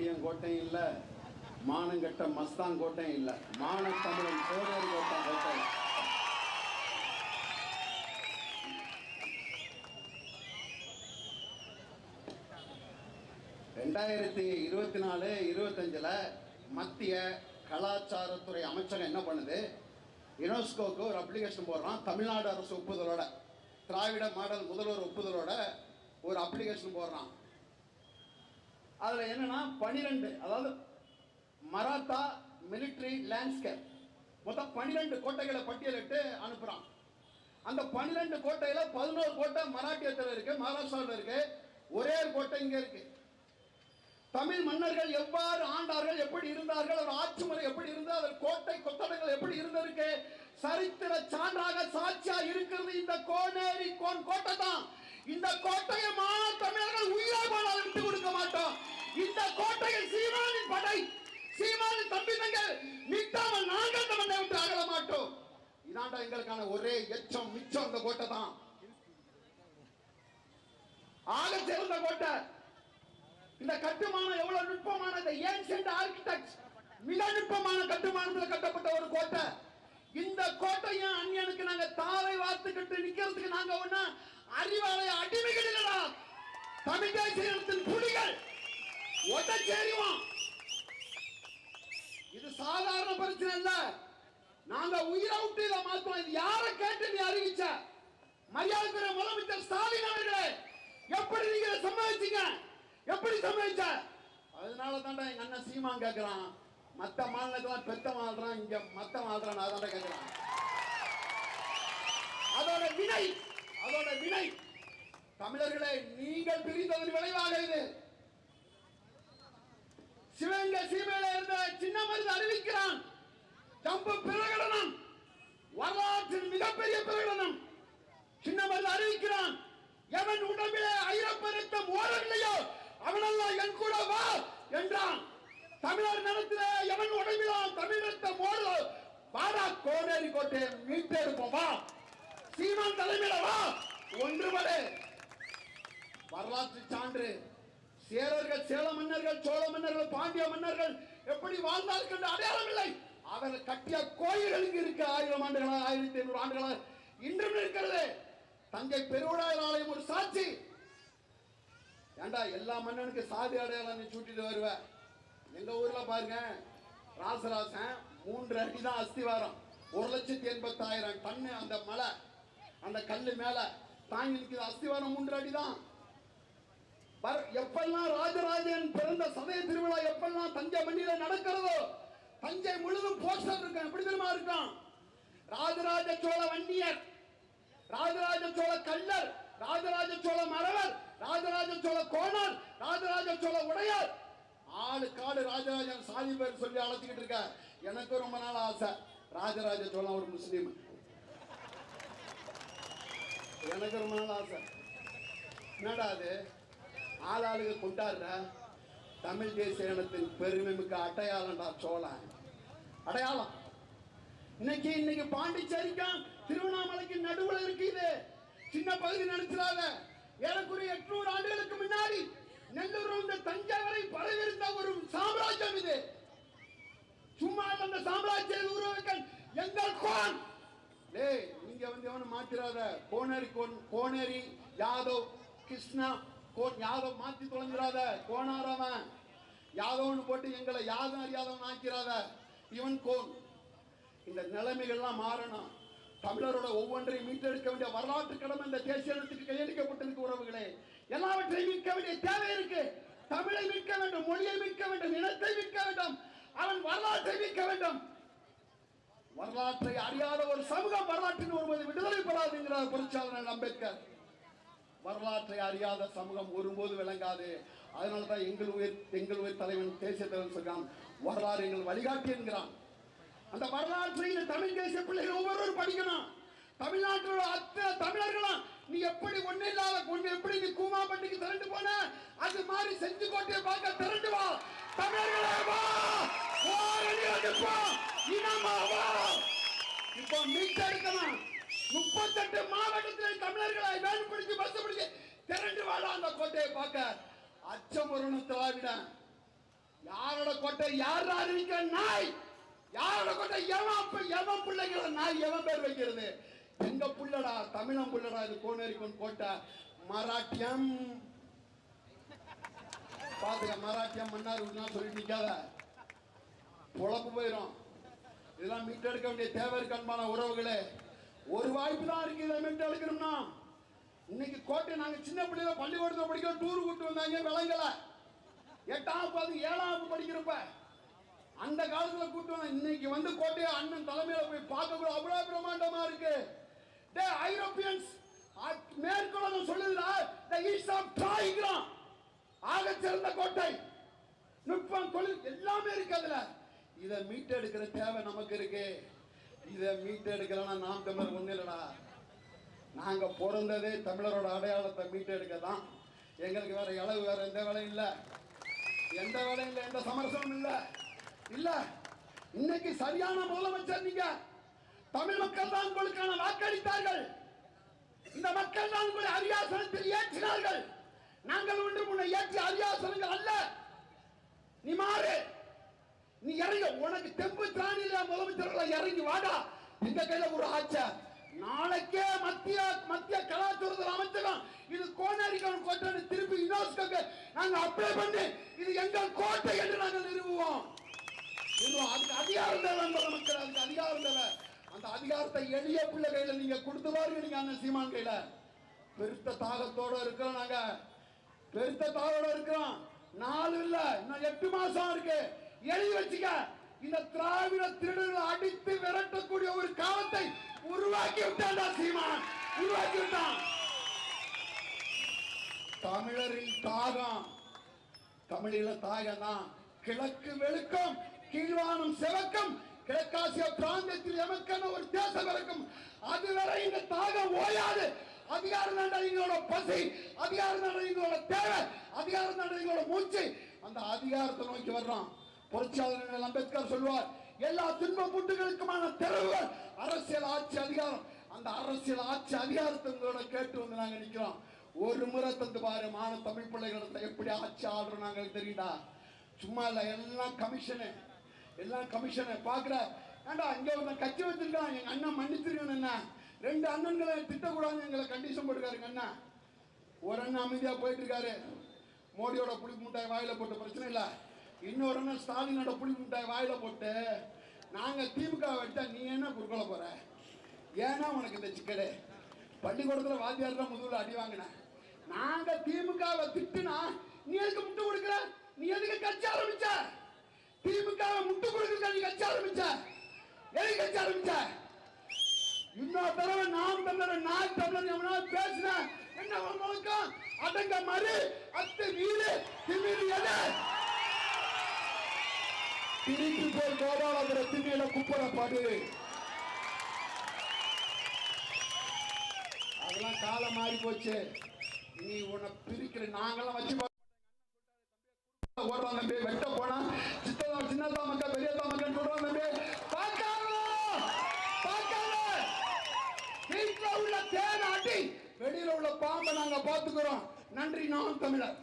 பாட்டியம் கோட்டையும் இல்லை மானங்கட்ட மஸ்தான் கோட்டையும் இல்லை. மான தமிழன் கோடேரி கோட்டை. கோட்டை ரெண்டாயிரத்தி இருபத்தி நாலு இருபத்தஞ்சில் மத்திய கலாச்சாரத்துறை அமைச்சகம் என்ன பண்ணுது? யுனெஸ்கோக்கு ஒரு அப்ளிகேஷன் போடுறான். தமிழ்நாடு அரசு ஒப்புதலோட திராவிட மாடல் முதல்வர் ஒப்புதலோட ஒரு அப்ளிகேஷன் போடுறான். அதில் என்னன்னா பனிரெண்டு அதாவது மராத்தா மிலிட்ரி லேண்ட்ஸ்கேப் மொத்தம் பன்னிரெண்டு கோட்டைகளை பட்டியலிட்டு அனுப்புகிறான் அந்த பன்னிரெண்டு கோட்டையில பதினோரு கோட்டை மராட்டியத்தில் இருக்கு மகாராஷ்டிராவில் இருக்கு. ஒரே ஒரு கோட்டை இங்க இருக்கு. தமிழ் மன்னர்கள் எவ்வாறு ஆண்டார்கள் எப்படி இருந்தார்கள் அவர் ஆட்சி முறை எப்படி இருந்தது அவர் கோட்டை கொத்தடங்கள் எப்படி இருந்திருக்கு சரித்திர சான்றாக சாட்சியா இருக்கிறது இந்த கோனேரி கோன் கோட்டை தான். இந்த கோட்டையை மா தமிழர்கள் உயிரா போனால் விட்டு கொடுக்க மாட்டோம். இந்த கோட்டையை சீமானின் படை சீமானின் தம்பி தங்கள் நிற்காமல் நாங்கள் தமிழை விட்டு அகல மாட்டோம். இதாண்டா எங்களுக்கான ஒரே எச்சம் மிச்சம் இந்த கோட்டை தான். ஆக சேர்ந்த கோட்டை. இந்த கட்டுமானம் எவ்வளவு நுட்பமான இந்த ஏன்ஷியன்ட் ஆர்கிடெக்ட் மிக நுட்பமான கட்டுமானத்தில் கட்டப்பட்ட ஒரு கோட்டை? இந்த கோட்டையும் அந்நியனுக்கு நாங்க தாரை வார்த்துக்கிட்டு நிக்கிறதுக்கு நாங்க ஒண்ணு அறிவாலய அடிமைகள் இல்லடா தமிழ் தேசியத்தின் புலிகள் ஒட்ட சேருவோம் இது சாதாரண பிரச்சனை இல்ல நாங்க உயிரை விட்டு இதை மாத்தோம். இது யாரை கேட்டு நீ அறிவிச்ச? மரியாதை முதலமைச்சர் ஸ்டாலின் அவர்களே எப்படி நீங்க சம்பாதிச்சீங்க எப்படி சம்பாதிச்ச அதனால தாண்டா எங்க அண்ணன் சீமான் கேட்கிறான் மத்த மாநிலத்தெல்லாம் பெத்த வாழ்றான் இங்க மத்த வாழ்றான் அதான் கேட்கிறான் அதோட வினை அதோட வினை தமிழர்களை நீங்கள் பிரிந்ததன் விளைவாக இது. சிவங்க சீமையில இருந்த சின்ன மருந்து அறிவிக்கிறான். ஜம்பு பிரகடனம். வரலாற்றின் மிகப்பெரிய பிரகடனம். சின்ன மருந்து அறிவிக்கிறான். எவன் உடம்பிலே ஐரப்பரத்தம் ஓடவில்லையோ அவனெல்லாம் என் கூட வா என்றான். தமிழர் நிலத்திலே எவன் உடம்பிலாம் தமிழ் ரத்தம் ஓடுதோ வாடா கோடேரி கோட்டையை மீட்டெடுப்போம் வா. சீமான் தலைமையில வா. ஒன்றுபடு வரலாற்று சான்று. சேரர்கள் சேல மன்னர்கள் சோழ மன்னர்கள் பாண்டிய மன்னர்கள் எப்படி வாழ்ந்தார்கள் என்ற அடையாளம் இல்லை அவர்கள் கட்டிய கோயில்களுக்கு இருக்க. ஆயிரம் ஆண்டுகளாக ஆயிரத்தி ஐநூறு ஆண்டுகளாக இன்றும் இருக்கிறது. தங்கை பெருவுடாயர் ஆலயம் ஒரு சாட்சி. ஏண்டா எல்லா மன்னனுக்கு சாதி அடையாளம் நீ சூட்டிட்டு வருவ? எங்க ஊர்ல பாருங்க. ராசராசன் மூன்று அடி தான் அஸ்திவாரம். ஒரு லட்சத்தி எண்பத்தாயிரம் டன்னு அந்த மலை. அந்த கல்லு மேல தாங்கி நிற்கிற அஸ்திவாரம் மூன்று அடி தான் எப்பெல்லாம் ராஜராஜன் பிறந்த சமய திருவிழா எப்பெல்லாம் தஞ்சை மண்ணில நடக்கிறதோ தஞ்சை முழுதும் போஸ்டர் இருக்கான். எப்படி தெரியுமா இருக்கான்? ராஜராஜ சோழ வன்னியர் ராஜராஜ சோழ கல்லர் ராஜராஜ சோழ மரவர் ராஜராஜ சோழ கோணர் ராஜராஜ சோழ உடையார். ஆளு காடு ராஜராஜன் சாதி பேர் சொல்லி அழைச்சிக்கிட்டு இருக்க எனக்கு ரொம்ப நாள் ஆசை. ராஜராஜ சோழன் ஒரு முஸ்லீம். எனக்கு ரொம்ப நாள் ஆசை. என்னடா அது? ஆளாளுக கொண்டாடுற தமிழ் தேசிய இனத்தின் பெருமை மிக்க அடையாளம்டா சோழன். அடையாளம். இன்னைக்கு இன்னைக்கு பாண்டிச்சேரிக்கும் திருவண்ணாமலைக்கு நடுவில் இருக்குது சின்ன பகுதி நினைச்சிடாத. ஏறக்குறைய எட்நூறு ஆண்டுகளுக்கு முன்னாடி நெல்லூர் இந்த தஞ்சாவூரை பரவிருந்த ஒரு சாம்ராஜ்யம் இது. சும்மா அந்த சாம்ராஜ்ய உருவாக்கள் எங்கள் கோன் நீங்க மாத்திராத. கோனேரி கோன் கோனேரி யாதவ் கிருஷ்ணா யாதவ் மாத்தி தொலைஞ்சிடாத கோனாரவன். யாதவன் போட்டு எங்களை யாதவ் அறியாதவன் ஆக்கிறாத. இவன் கோன். இந்த நிலைமைகள்லாம் மாறணும். தமிழரோட ஒவ்வொன்றையும் மீட்டெடுக்க வேண்டிய வரலாற்று கடமை இந்த தேசிய இடத்துக்கு கையளிக்கப்பட்டிருக்கு உறவுகளே. எல்லாவற்றையும் மீட்க வேண்டிய தேவை இருக்கு. தமிழை மீட்க வேண்டும் மொழியை மீட்க வேண்டும் இனத்தை மீட்க வேண்டும் அவன் வரலாற்றை மீட்க வேண்டும். வரலாற்றை அறியாத ஒரு சமூகம் வரலாற்றின் ஒருபோது விடுதலை பெறாதுங்கிறார் புரட்சியாளர் அம்பேத்கர். வரலாற்றை அறியாத சமூகம் ஒருபோது விளங்காது. அதனால தான் எங்கள் உயிர் எங்கள் உயிர் தலைவன் தேசிய தலைவன் சொல்கிறான் வரலாறு எங்கள் வழிகாட்டி என்கிறான். அந்த வரலாற்றை இந்த தமிழ் தேசிய பிள்ளைகள் ஒவ்வொருவரும் படிக்கணும். தமிழ்நாட்டோட அத்தனை தமிழர்களும் நீ எப்படி ஒண்ணு இல்லாத ஒண்ணு எப்படி நீ கூமா பண்ணிக்கு திரண்டு போன? அது மாதிரி செஞ்சு கோட்டையை பார்க்க திரண்டு வா. தமிழர்களே வா! இனமா வா இப்போ மீட்டெடுக்கணும். முப்பத்தெட்டு மாவட்டத்தில் தமிழர்களை வேன் பிடிச்சு பஸ் பிடிச்சு திரண்டு வாழ அந்த கோட்டையை பார்க்க. அச்சம் ஒரு யாரோட கோட்டை? யார் அறிவிக்கிற நாய்? யாரோட கோட்டை? எவன் அப்ப எவன் பிள்ளைங்கிற நாய் எவன் பேர் வைக்கிறது? எங்க புள்ளடா? தமிழம் புள்ளடா இது கோனேரிக்கும் கோட்டை. மராட்டியம். பாத்துக்க மராட்டியம் மன்னார் சொல்லிட்டு நிக்காத. பொழப்பு போயிடும் இதெல்லாம் மீட்டெடுக்க வேண்டிய தேவை இருக்கு அன்பான உறவுகளே ஒரு வாய்ப்பு தான் இருக்கு இதை மீட்டெடுக்கணும்னா. இன்னைக்கு கோட்டை நாங்கள் சின்ன பிள்ளைல பள்ளிக்கூடத்தில் படிக்க டூர் கூட்டு வந்தாங்க விளங்கல. எட்டாம் பாதி ஏழாம் படிக்கிறப்ப அந்த காலத்தில் கூட்டு வந்த இன்னைக்கு வந்து கோட்டையை அண்ணன் தலைமையில போய் பார்க்க கூட அவ்வளோ பிரமாண்டமா இருக்கு. டே ஐரோப்பியன்ஸ் மேற்கொள்ள சொல்லுதுடா த ஈஸ்ட் ஆஃப் ட்ராய்கிறான் ஆக சிறந்த கோட்டை. நுட்பம் தொழில் எல்லாமே இருக்கு அதுல. இதை மீட்டெடுக்கிற தேவை நமக்கு இருக்கு. இதை மீட்டெடுக்கிறனா நாம் தமிழர் ஒன்றும் இல்லைடா. நாங்கள் பிறந்ததே தமிழரோட அடையாளத்தை மீட்டெடுக்க தான் எங்களுக்கு வேற இளவு வேற எந்த வேலையும் இல்லை. எந்த வேலையும் இல்லை எந்த சமரசமும் இல்லை. இல்லை. இன்னைக்கு சரியான முதலமைச்சர் நீங்க. தமிழ் மக்கள் தான் உங்களுக்கான வாக்களித்தார்கள். இந்த மக்கள் தான் உங்களை அரியாசனத்தில் ஏற்றினார்கள். நாங்கள் ஒன்று முன்ன ஏற்றி அரியாசனங்கள் அல்ல. நீ மாறு. நீ இறங்க. உனக்கு தெம்பு திராணி இல்ல முதலமைச்சர்கள் இறங்கி வாடா. இந்த கையில ஒரு ஆச்சை. நாளைக்கே மத்திய மத்திய கலாச்சாரத்தில் அமைச்சகம் இது கோனாரிக்கவன் கோட்டை திருப்பி யுனெஸ்கோக்கு நாங்க அப்ளை பண்ணி இது எங்கள் கோட்டை என்று நாங்கள் நிறுவுவோம். அதுக்கு அதிகாரம் தேவை என்பது மக்கள். அதுக்கு அதிகாரம் தேவை. அந்த அதிகாரத்தை எளிய பிள்ளை கையில நீங்க கொடுத்து பாருங்க நீங்க அண்ணன் சீமான் கையில. பெருத்த தாகத்தோட இருக்கிறோம் நாங்க. பெருத்த தாகத்தோட இருக்கிறோம். நாலு இல்ல இன்னும் எட்டு மாசம் இருக்கு. எழுதி வச்சுக்க. இந்த திராவிட திருடர்கள் அடித்து விரட்டக்கூடிய ஒரு காலத்தை உருவாக்கி விட்டான்டா சீமான். உருவாக்கி விட்டான். தமிழரின் தாகம் தமிழில தாகம் தான் கிழக்கு வெளுக்கம் கீழ்வானம் செவக்கம் கிழக்காசிய பிராந்தியத்தில் எமக்கான ஒரு தேசம் இருக்கும். அதுவரை இந்த தாகம் ஓயாது. அதிகாரம் தான் எங்களோட பசி அதிகாரம் தான் எங்களோட தேவை அதிகாரம் தான் எங்களோட மூச்சு. அந்த அதிகாரத்தை நோக்கி வர்றான் புரட்சியாளர் அம்பேத்கர் சொல்வார் எல்லா துன்ப முட்டுகளுக்குமான தெருவுகள். அரசியல் ஆட்சி அதிகாரம். அந்த அரசியல் ஆட்சி அதிகாரத்தை கேட்டு வந்து நாங்க நிக்கிறோம். ஒரு முறை தந்து பாரு மான தமிழ் பிள்ளைகளை எப்படி ஆட்சி ஆடுறோம் நாங்களுக்கு தெரியுதா? சும்மா இல்லை எல்லாம் கமிஷனு. எல்லாம் கமிஷனு. பார்க்குற ஏண்டா இங்கே ஒரு கட்சி வச்சிருக்கான் எங்கள் அண்ணன் மன்னிச்சிருக்கணும் என்ன? ரெண்டு அண்ணன்களை திட்டக்கூடாதுன்னு எங்களை கண்டிஷன் போட்டுருக்காருங்க அண்ணன் ஒரு அண்ணன் அமைதியாக போயிட்டு இருக்காரு. மோடியோட புளிப்பு மூட்டாய் வாயில போட்டு பிரச்சனை இல்லை. இன்னொரு ஸ்டாலினோட புளி முட்டாய் வாயில போட்டு நாங்க திமுக வச்சா நீ என்ன குறுக்கோல போற? ஏன்னா உனக்கு இந்த சிக்கடு பள்ளிக்கூடத்துல வாத்தியார் தான் முதுகுல அடி வாங்கின. நாங்க திமுகவை திட்டுனா நீ எதுக்கு முட்டு கொடுக்குற? நீ எதுக்கு கட்சி ஆரம்பிச்ச? திமுகவை முட்டு கொடுக்குற நீ கட்சி ஆரம்பிச்ச? எதுக்கு கட்சி ஆரம்பிச்ச? இன்னொரு தடவை நாம் தமிழர் நான் தமிழர் எவனா பேசின என்ன வழக்கம் அடங்க மறு அத்து வீடு திமிரி எது திருப்பி போய் கோபாலபுர திண்ணில குப்பரப்பாடு அதெல்லாம் காலம் மாறி போச்சு. நீ உன்னை பிரிக்கிற நாங்களாம் வச்சு பார்க்க மாட்டோம். ஓடுறான் தம்பி வெட்ட போனா. சித்ததா சின்னதா மக்கள் பெரியதா மக்கள் சொல்றான் தம்பி. பார்க்காத பார்க்காத வீட்டுல உள்ள தேன் ஆட்டி வெளியில உள்ள பாம்பை நாங்க பாத்துக்கிறோம் நன்றி நான் தமிழர்.